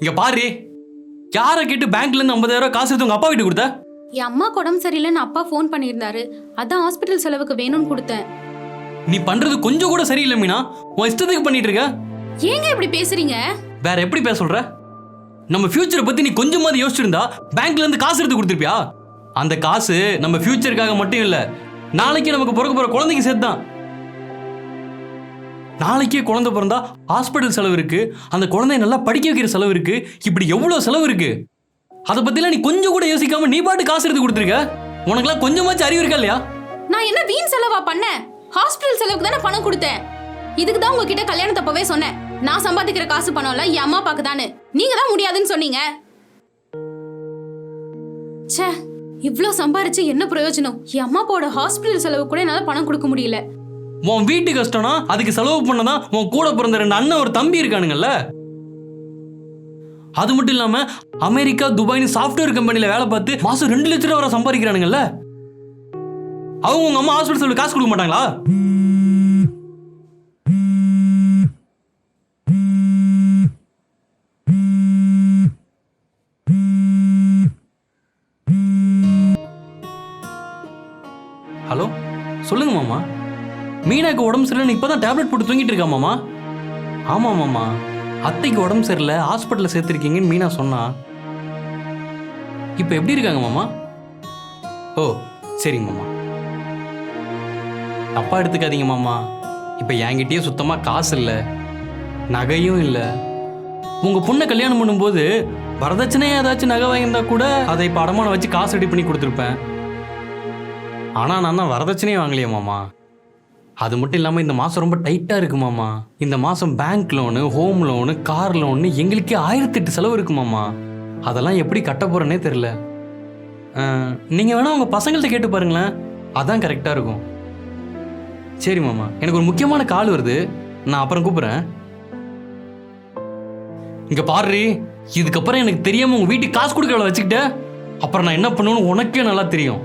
இங்க பாரு. யாரை கேட்டு பேங்க்ல இருந்து ஐம்பதாயிரம் ரூபாய் காசு எடுத்து உங்க அப்பா வீட்டு கொடுத்த? என் அம்மாக்கு உடம்பு சரியில்லைன்னு அப்பா ஃபோன் பண்ணியிருந்தாரு. அதான் ஹாஸ்பிட்டல் செலவுக்கு வேணும்னு கொடுத்தேன். நீ பண்றது கொஞ்சம் கூட சரியில்லை மீனா. உன் இஷ்டத்துக்கு பண்ணிட்டு இருக்க. ஏங்க இப்படி பேசுறீங்க? வேற எப்படி பேச சொல்ற? நம்ம ஃபியூச்சரை பத்தி நீ கொஞ்சமாவது யோசிச்சிருந்தா பேங்க்ல இருந்து காசு எடுத்து கொடுத்துருப்பியா? அந்த காசு நம்ம ஃபியூச்சருக்காக மட்டும் இல்ல நாளைக்கு நமக்கு பிறக்க போற குழந்தைக்கு சேர்த்து தான் நாளைக்கே குழந்தை பிறந்தா ஹாஸ்பிட்டல் செலவு இருக்கு. அந்த குழந்தைய நல்லா படிக்க வைக்கிற செலவு இருக்கு. இப்படி எவ்வளோ செலவு இருக்கு? அதை பத்திலாம் நீ கொஞ்சம் கூட யோசிக்காம நீ பாட்டு காசு எடுத்து கொடுத்துருக்க. உனக்குலாம் கொஞ்சமாச்சும் அறிவு இருக்கா இல்லையா? நான் என்ன வீண் செலவா பண்ணேன்? ஹாஸ்பிட்டல் செலவுக்கு தானே பணம் கொடுத்தேன். இதுக்கு தான் உங்ககிட்ட கல்யாணத்தை அப்பவே சொன்னேன். நான் சம்பாதிக்கிற காசு பணம்ல என் அம்மா அப்பாக்கு தானே. நீங்க தான் முடியாதுன்னு சொன்னீங்க. ச்சே இவ்வளோ சம்பாரிச்சு என்ன பிரயோஜனம்? என் அம்மா அப்பாவோட ஹாஸ்பிட்டல் செலவு கூட என்னால் பணம் கொடுக்க முடியல. உன் வீட்டு கஷ்டம்னா அதுக்கு செலவு பண்ணதான் உன் கூட பிறந்த ரெண்டு அண்ணன் ஒரு தம்பி இருக்கானுங்கல்ல? அது மட்டும் இல்லாம அமெரிக்கா துபாய்னு சாஃப்ட்வேர் கம்பெனில வேலை பார்த்து மாசம் ரெண்டு லட்ச ரூபா வரை சம்பாதிக்கிறானுங்கல்ல? அவங்க உங்க அம்மா ஹாஸ்பிட்டல் செலவு காசு கொடுக்க மாட்டாங்களா? ஹலோ சொல்லுங்க மாமா. மீனாக்கு உடம்பு சரியில்லை இப்பதான் டேப்லெட் போட்டு தூங்கிட்டு இருக்கா மாமா? மாமா. அத்தைக்கு உடம்பு சரியில்லை ஹாஸ்பிட்டலில் சேர்த்துருக்கீங்கன்னு மீனா சொன்னா. இப்போ எப்படி இருக்காங்க மாமா? ஓ சரிங்க மாமா. தப்பா எடுத்துக்காதீங்க மாமா. இப்போ என்கிட்டயே சுத்தமாக காசு இல்லை நகையும் இல்லை. உங்கள் பொண்ணை கல்யாணம் பண்ணும்போது வரதட்சணையாக ஏதாச்சும் நகை வாங்கியிருந்தா கூட அதை இப்போ அடமானம் வச்சு காசு ரெடி பண்ணி கொடுத்துருப்பேன். ஆனால் நான் தான் வரதட்சணையே வாங்கலையே மாமா. அது மட்டும் இல்லாமல் இந்த மாதம் ரொம்ப டைட்டாக இருக்குமாமா இந்த மாதம் bank loan home loan car loan எங்களுக்கே ஆயிரத்தெட்டு செலவு இருக்குமாமா அதெல்லாம் எப்படி கட்ட போகிறேனே தெரில நீங்கள் வேணால் உங்கள் பசங்கள்ட்ட கேட்டு பாருங்களேன். அதான் கரெக்டாக இருக்கும். சரி மாமா எனக்கு ஒரு முக்கியமான கால் வருது. நான் அப்புறம் கூப்பிட்றேன். இங்கே பாரு இதுக்கப்புறம் எனக்கு தெரியாமல் உங்கள் வீட்டுக்கு காசு கொடுக்கறத வச்சுக்கிட்ட? அப்புறம் நான் என்ன பண்ணுவேன்னு உனக்கே நல்லா தெரியும்.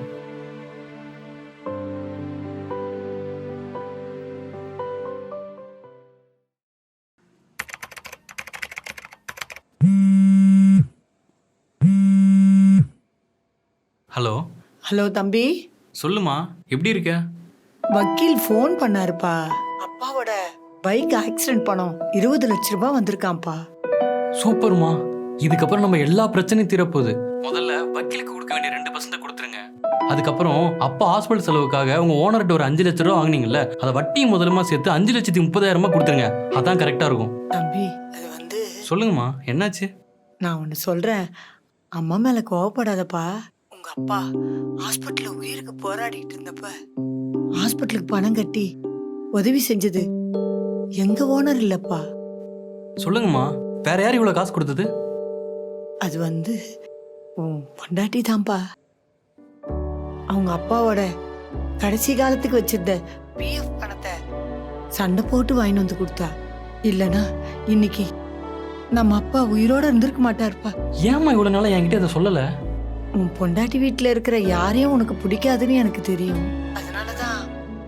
ஹலோ. ஹலோ தம்பி. சொல்லுமா எப்படி இருக்க? வக்கீல் ஃபோன் பண்ணாருப்பா. அப்பாவோட பைக் ஆக்சிடென்ட் பணம் இருபது லட்ச ரூபாய் வந்திருக்காம்ப்பா. சூப்பர்மா. இதுக்கப்புறம் நம்ம எல்லா பிரச்சனையும் தீரப்போகுது. முதல்ல வக்கீலுக்கு கொடுக்க வேண்டிய ரெண்டு பர்சன்ட் கொடுத்துருங்க. அதுக்கப்புறம் அப்பா ஹாஸ்பிட்டல் செலவுக்காக உங்க ஓனர்கிட்ட ஒரு அஞ்சு லட்ச ரூபா வாங்குனீங்கல்ல அதை வட்டியும் முதலுமா சேர்த்து அஞ்சு லட்சத்தி முப்பதாயிரமா கொடுத்துருங்க. அதான் கரெக்டா இருக்கும். தம்பி அது வந்து சொல்லுங்கம்மா என்னாச்சு? நான் ஒன்று சொல்றேன். அம்மா மேல கோவப்படாதப்பா. அப்பா ஹாஸ்பிட்டல்ல உயிருக்கு போராடிட்டு இருந்தப்ப. ஹாஸ்பிட்டலுக்கு பணம் கட்டி உதவி செஞ்சது. எங்க ஓனர் இல்லப்பா. சொல்லுங்கம்மா வேற யார் இவ்வளவு காசு கொடுத்தது? அது வந்து உன் பொண்டாட்டி தான்ப்பா. அவங்க அப்பாவோட கடைசி காலத்துக்கு வச்சிருந்த பிஎஃப் பணத்தை சண்டை போட்டு வாங்கிட்டு வந்து கொடுத்தா. இல்லனா இன்னைக்கு நம்ம அப்பா உயிரோட இருந்திருக்க மாட்டாருப்பா. ஏம்மா இவ்வளவு நாளா என்கிட்ட அதை சொல்லல? உன் பொண்டாட்டி வீட்டில் இருக்கிற யாரையும் உனக்கு பிடிக்காதுன்னு எனக்கு தெரியும். அதனாலதான்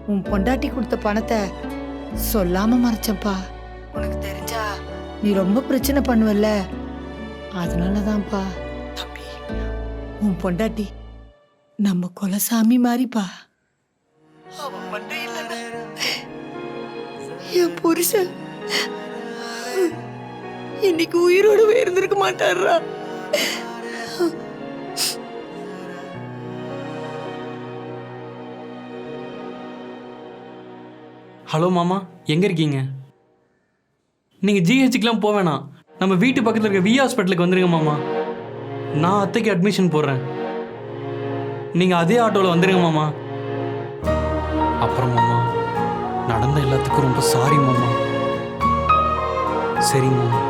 உன் பொண்டாட்டி கொடுத்த பணத்தை சொல்லாம மறைச்சப்பா உனக்கு தெரிஞ்சா நீ ரொம்ப பிரச்சனை பண்ணுவல்ல. அதனாலதான்ப்பா. தம்பி. உன் பொண்டாட்டி நம்ம குலசாமி மாதிரிப்பா அவன் மட்டும் என் புருஷன். இன்னைக்கு உயிரோடவே இருந்திருக்க மாட்டாரா ஹலோ மாமா எங்கே இருக்கீங்க? நீங்கள் ஜிஹெச்சுக்கெலாம் போக வேணாம். நம்ம வீட்டு பக்கத்தில் இருக்க வி ஹாஸ்பிட்டலுக்கு வந்துருங்க மாமா. நான் அத்தைக்கு அட்மிஷன் போடுறேன். நீங்கள் அதே ஆட்டோவில் வந்துருங்க மாமா. அப்புறம் மாமா நடந்த எல்லாத்துக்கும் ரொம்ப சாரி மாமா. சரி மாமா.